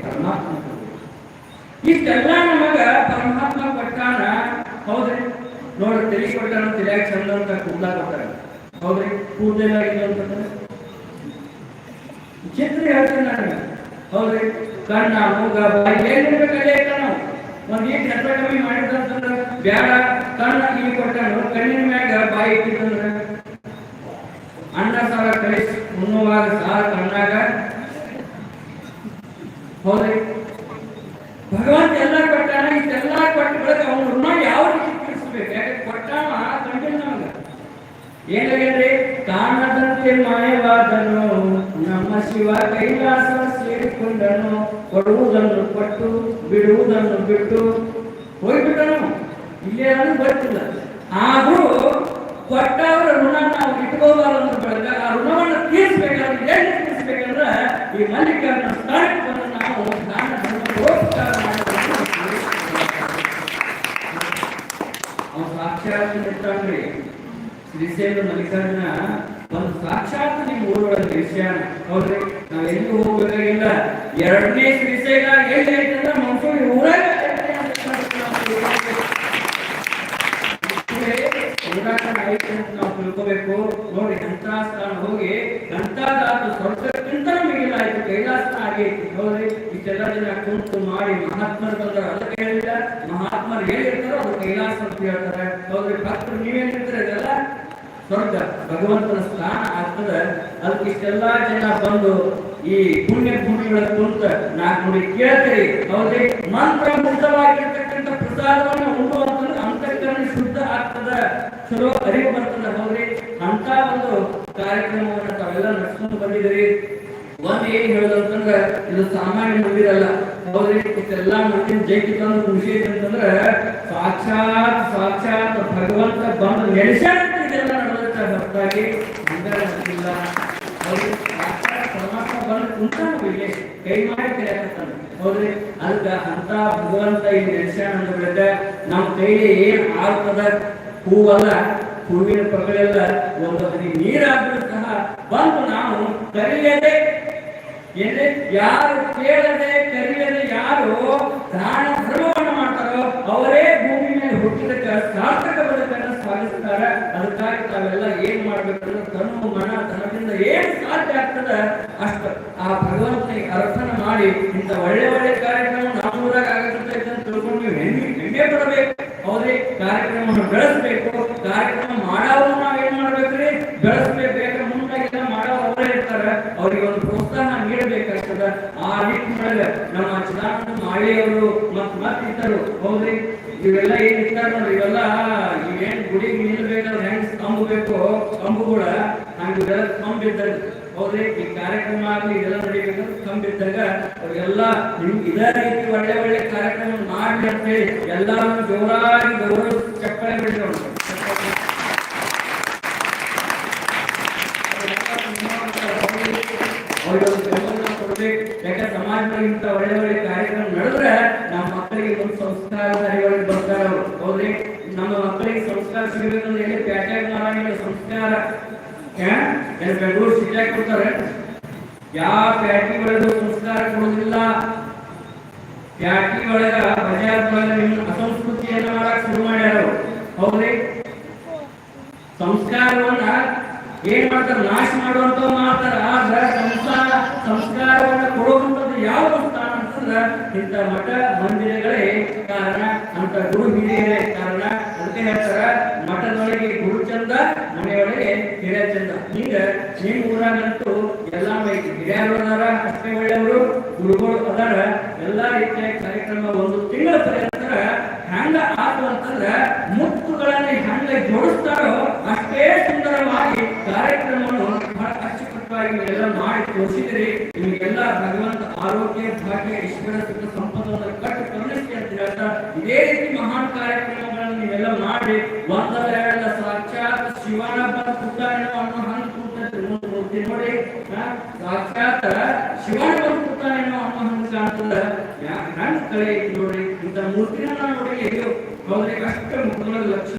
ಪರಮಾತ್ಮ ಇದೆಲ್ಲ ನಮಗ ಪರಮಾತ್ಮ ಕೊಟ್ಟಾನ ಹೌದ್ರಿ? ನೋಡ್ರಿ ತಿಳಿ ಕೊಟ್ಟಾನ ತಿಳಿಯಾಕ ಚಂದ ಅಂತ ಕೂದಲ ಕೊಟ್ಟಾರ ಹೌದ್ರಿ? ಕೂದಲ ಅಂತಂದ್ರೆ? ಚಿತ್ರ ಹೇಳ್ತೀನಿ ನಾನು ಹೌದ್ರಿ? ಕಣ್ಣ, ಮೂಗ, ಬಾಯಿ, ಏನಿರ್ಬೇಕಲ್ಲೇ ಇಲ್ಲ ನಾವು. ಒಂದ್ ಏನ್ ಹೆಚ್ಚ ಕಮ್ಮಿ ಮಾಡಿದ್ರಂತಂದ್ರ ಬ್ಯಾಡ, ಕಣ್ಣ ಇಲ್ಲಿ ಕೊಟ್ಟಾನು ಕಣ್ಣಿನ ಮ್ಯಾಗ ಬಾಯಿ ಇಟ್ಟಿದ್ದಂದ್ರ? ಅಣ್ಣ ಸಾರ ಕಳಿಸಿ, ಉಣ್ಣುವಾಗ ಸಾರ ಕಣ್ಣಾಗ ಹೌದ್ರಿ ಭಗವಂತ ಎಲ್ಲ ಕೊಟ್ಟಾನ, ಇಷ್ಟೆಲ್ಲ ಕೊಟ್ಟ ಬಳಿಕ ಅವನ ಋಣ ಯಾವ ರೀತಿ ತಿಳಿಸ್ಬೇಕು ಯಾಕೆ ಕೊಟ್ಟಾನ ಕಂಡಿಲ್ಲ ನಮ್ಗೆ? ಏನಾಗೇನ್ರಿ ಕಾಣದಂತೆ ಮಾಯವಾದನು, ನಮ್ಮ ಶಿವ ಕೈಲಾಸ ಸೇರಿಕೊಂಡನು, ಕೊಡುವುದನ್ನು ಕೊಟ್ಟು, ಬಿಡುವುದನ್ನು ಬಿಟ್ಟು ಹೋಗ್ಬಿಟ್ಟನು ಇಲ್ಲೇ ಅದು ಗೊತ್ತಿಲ್ಲ. ಆದರೂ ಕೊಟ್ಟವರ ಋಣ ನಾವು ಇಟ್ಕೋಬಾರದು ಬೆಳೆದ ಆ ಋಣವನ್ನು ತೀರಿಸ್ಬೇಕಾದ್ರೆ ಏನು ತೀರಿಸ್ಬೇಕಂದ್ರೆ ಈ ಮಲ್ಲಿಕಾರ್ಜುನ ಸ್ಥಾನಕ್ಕೆ ಅವನು ಸಾಕ್ಷಾತ್ ಇರ್ತಾನ್ರಿ ಶ್ರೀಶೈಲ ಮಲ್ಲಿಕಾರ್ಜುನ ಒಂದು ಸಾಕ್ಷಾತ್ ನಿಮ್ಮ ಊರೊಳಗೆ ವಿಷಯ ಹೌದ್ರಿ? ನಾವ್ ಎಲ್ಲಿ ಹೋಗ್ಬೇಕಾಗಿಲ್ಲ ಎರಡನೇ ಶ್ರೀಶೈಲ ಎಲ್ಲಿ ಐತಂದ್ರೆ ಮನ್ಸೂರಿ ಊರಾಗ ಊರಾಗ ಐತೆ ಅಂತ ನಾವು ತಿಳ್ಕೋಬೇಕು. ನೋಡಿ ಅಂತ ಸ್ಥಾನ ಹೋಗಿ ಕೈಲಾಸ ಆಗೈತಿ ನೋಡ್ರಿ ಇಷ್ಟೆಲ್ಲ ಜನ ಕುಂತು ಮಾಡಿ ಮಹಾತ್ಮರು ಬಂದ್ರ ಅದಕ್ಕೆ ಹೇಳಿಲ್ಲ ಮಹಾತ್ಮರು ಹೇಳಿರ್ತಾರೋ ಅದು ಕೈಲಾಸ ಅಂತ ಹೇಳ್ತಾರೆ ಹೌದ್ರಿ, ಭಕ್ತರು ನೀವೇನಿರ್ತಾರೆ ಇದೆಲ್ಲ ಸ್ವರ್ಗ, ಭಗವಂತನ ಸ್ಥಾನ ಆಗ್ತದ. ಅದಕ್ಕೆ ಇಷ್ಟೆಲ್ಲಾ ಜನ ಬಂದು ಈ ಪುಣ್ಯ ಭೂಮಿಗಳ ಕುಂತ ನಾಲ್ಕು ನೋಡಿ ಕೇಳ್ತೀರಿ. ಹೌದ್ರಿ, ಮಂತ್ರ ಮುಕ್ತವಾಗಿರ್ತಕ್ಕಂಥ ಪ್ರಸಾದವನ್ನು ಅಂತಂದ್ರೆ ಅಂತಃಕರಣ ಶುದ್ಧ ಆಗ್ತದ. ಚಲೋ ಅರಿವು ಬರ್ತದ, ಹೌದ್ರಿ. ಅಂತ ಒಂದು ಕಾರ್ಯಕ್ರಮವನ್ನು ತಾವೆಲ್ಲ ನಡೆಸ್ಕೊಂಡು ಬಂದಿದ್ದೀರಿ. ಒಂದ್ ಏನ್ ಹೇಳೋದಂತಂದ್ರ ಇದು ಸಾಮಾನ್ಯ ಮಂದಿರಲ್ಲ ಹೌದ್ರಿ? ಇಷ್ಟೆಲ್ಲ ಮಂದಿನ ಜೈತಿ ತಂದು ಖುಷಿ ಅಂತಂದ್ರೆ, ಸಾಕ್ಷಾತ್ ಸಾಕ್ಷಾತ್ ಭಗವಂತ ಬಂದು ನೆಲೆಸ್ಯಾನ ಇದೆಲ್ಲ ನಡೆದತ್ತ ಹೊರತಾಗಿ ಸಾಕ್ಷಾತ್ ಪರಮಾತ್ಮ ಬಂದು ಕುಂತಾನ ಇಲ್ಲಿ ಕೈ ಮಾಡಿ ಕರೆಯಕತ್ತಾನ ಹೌದ್ರಿ? ಅಂತ ಅಂತ ಭಗವಂತ ಈ ನೆಲೆಸ್ಯಾನ ಅಂತ ಹೇಳಿದ ನಮ್ಮ ಕೈಲಿ ಏನ್ ಆಗ್ತದ ಹೂವಲ್ಲ, ಹೂವಿನ ಪಗಲೆಲ್ಲ ಒಂದು ಹನಿ ನೀರಾದ್ರೂ ಸಹ ಬಂದು ನಾವು ಏನ್ರಿ ಯಾರು ಕೇಳದೆ ಕರೆಯದೆ ಯಾರು ದಾನ ಧರ್ಮವನ್ನು ಮಾಡ್ತಾರೋ ಅವರೇ ಭೂಮಿ ಮೇಲೆ ಹುಟ್ಟಿದಕ್ಕೆ ಸಾರ್ಥಕ ಬದುಕನ್ನು ಅದಕ್ಕಾಗಿ ತಾವೆಲ್ಲ ಏನ್ ಮಾಡ್ಬೇಕು ತನು ಮನ, ತನದಿಂದ ಏನ್ ಸಾಧ್ಯ ಆಗ್ತದ ಅಷ್ಟು. ಆ ಭಗವಂತನಿಗೆ ಅರ್ಪಣೆ ಮಾಡಿ ಇಂಥ ಒಳ್ಳೆ ಒಳ್ಳೆ ಕಾರ್ಯಕ್ರಮ ನಮ್ಮೂರಾಗ ಆಗುತ್ತೆ ಅಂತ ತಿಳ್ಕೊಂಡು ನೀವು ಹೆಮ್ಮೆ ಬರಬೇಕು ಹೌದ್ರಿ ಕಾರ್ಯಕ್ರಮವನ್ನು ಬೆಳೆಸಬೇಕು ಕಾರ್ಯಕ್ರಮ ಮಾಡೋರು ನಾವ್ ಏನ್ ಮಾಡ್ಬೇಕ್ರಿ ಬೆಳೆಸ್ಬೇಕು ಯಾಕಂದ್ರೆ ಮುಂದಾಗೆಲ್ಲ ಮಾಡೋರು ಅವರೇ ಇರ್ತಾರೆ ಅವ್ರಿಗೆ ಒಂದು ನೀಡಬೇಕಾಗ್ತದ ಆ ನಿಟ್ಟಿನೊಳಗೆ ನಮ್ಮ ಚಿದಾನಂದ ಮಾಳಿಯವರು ಮತ್ ಮತ್ತಿತರು ಹೌದ್ರಿ? ಇವೆಲ್ಲ ಏನ್ ಇರ್ತಾರ ನೋಡ್ರಿ? ಇವೆಲ್ಲ ಏನ್ ಗುಡಿ ನಿಲ್ಬೇಕಾದ್ರೆ ಹೆಂಗ್ ಸ್ತಂಭ ಬೇಕು, ಸ್ತಂಭಗಳ ಹಂಗ ಇವೆಲ್ಲ ಕಂಬ ಇದ್ದಾಗ, ಹೌದ್ರಿ? ಈ ಕಾರ್ಯಕ್ರಮ ಆಗ್ಲಿ, ಇದೆಲ್ಲ ನಡೀಬೇಕಂದ್ರೆ ಕಂಬ ಇದ್ದಾಗ ಅವ್ರಿಗೆಲ್ಲ ಇದೇ ರೀತಿ ಒಳ್ಳೆ ಒಳ್ಳೆ ಕಾರ್ಯಕ್ರಮ ಮಾಡ್ಲಿ ಅಂತ ಹೇಳಿ ಎಲ್ಲಾರು ಜೋರಾಗಿ ಗೌರವ ಚಪ್ಪಳೆ ಬಿಡ್ರಿ ಇಂತ ಒಳ್ಳೆ ಒಳ್ಳೆ ಕಾರ್ಯಕ್ರಮ ನಡೆದ್ರೆ ನಮ್ಮ ಮಕ್ಕಳಿಗೆ ಒಂದು ಸಂಸ್ಕಾರ ಅರಿವಳಿಗೆ ಬರ್ತಾರೆ ಅವರು. ಹೌದ್ರಿ? ನಮ್ಮ ಮಕ್ಕಳಿಗೆ ಸಂಸ್ಕಾರ ಸಿಗಬೇಕು ಅಂತ ಹೇಳಿ ಪ್ಯಾಟ್ಯಾಗ ಸಂಸ್ಕಾರ? ಬೆಂಗಳೂರು ಕೊಡ್ತಾರೆ? ಯಾವ ಪ್ಯಾಟಿ ಒಳಗೂ ಸಂಸ್ಕಾರ ಕೊಡೋದಿಲ್ಲ. ಪ್ಯಾಟಿ ಒಳಗ ಬಜಾರ್ದೊಳಗ ನಿಮ್ಮ ಅಸಂಸ್ಕೃತಿಯನ್ನ ಮಾಡಕ್ ಶುರು ಮಾಡ್ಯಾರ. ಹೌದ್ರಿ? ಸಂಸ್ಕಾರವನ್ನ ಏನ್ ಮಾಡ್ತಾರೆ? ನಾಶ ಮಾಡುವಂತ ಮಾಡ್ತಾರ. ಆದ್ರೆ ಸಂಸ್ಕಾರ ಸಂಸ್ಕಾರವನ್ನು ಕೊಡುವಂತದ್ದು ಯಾವ ಸ್ಥಾನ ಅಂತಂದ್ರ ಇಂಥ ಮಠ ಮಂದಿರಗಳೇ ಕಾರಣ. ಅಂತ ಗುರು ಹಿರಿಯರೇ ಕಾರಣ. ಅದಕ್ಕೆ ಹೇಳ್ತಾರ, ಮಠದೊಳಗೆ ಗುರು ಚಂದ ಮನೆಯೊಳಗೆ ಹಿರಿಯ ಚಂದ ಹಿಂಗ ನಿಮ್ ಊರಾಗಂತೂ ಎಲ್ಲಾ ಐತಿ ಹಿರಿಯರು ಅದಾರ ಅಷ್ಟೇ ಒಳ್ಳೆಯವರು, ಗುರುಗಳು ಅದಾರ. ಎಲ್ಲಾ ರೀತಿಯ ಕಾರ್ಯಕ್ರಮ ಒಂದು ತಿಂಗಳ ಪರ್ಯಂತ ಹೆಂಗ ಆತು ಅಂತಂದ್ರ ಮುತ್ತುಗಳನ್ನ ಹೆಂಗ ಜೋಡಿಸ್ತಾರೋ ಅಷ್ಟೇ ಸುಂದರವಾಗಿ ಕಾರ್ಯಕ್ರಮವನ್ನು ಬಹಳ ಮಾಡಿ ತೋರಿಸಿದ್ರಿ ನಿಮಗೆಲ್ಲ ಭಗವಂತ ಆರೋಗ್ಯ, ಭಾಗ್ಯ, ಈಶ್ವರ, ಸುಖ ಸಂಪದವನ್ನು ಕಟ್ಟು ಕರುಣಿಸಿ ಅಂತ ಹೇಳ್ತಾ ಇದೇ ರೀತಿ ಮಹಾನ್ ಕಾರ್ಯಕ್ರಮಗಳನ್ನು ನೀವೆಲ್ಲ ಮಾಡಿ ಒಂದಲ್ಲ ಸಾಕ್ಷಾತ್ ಶಿವನ ಬಂದ ಅನ್ನೋ ಹಂತ ಮೂರ್ತಿ ನೋಡಿ. ಸಾಕ್ಷಾತ್ ಶಿವನ ಬಂದ ಅನ್ನೋ ಹಂತ ಕಾಣ್ತದ. ನೋಡಿ. ಇಂಥ ಮೂರ್ತಿನ ನೋಡಿ ಹೌದ್ರಿ ಕಷ್ಟ ಮುಖದ ಲಕ್ಷಣ.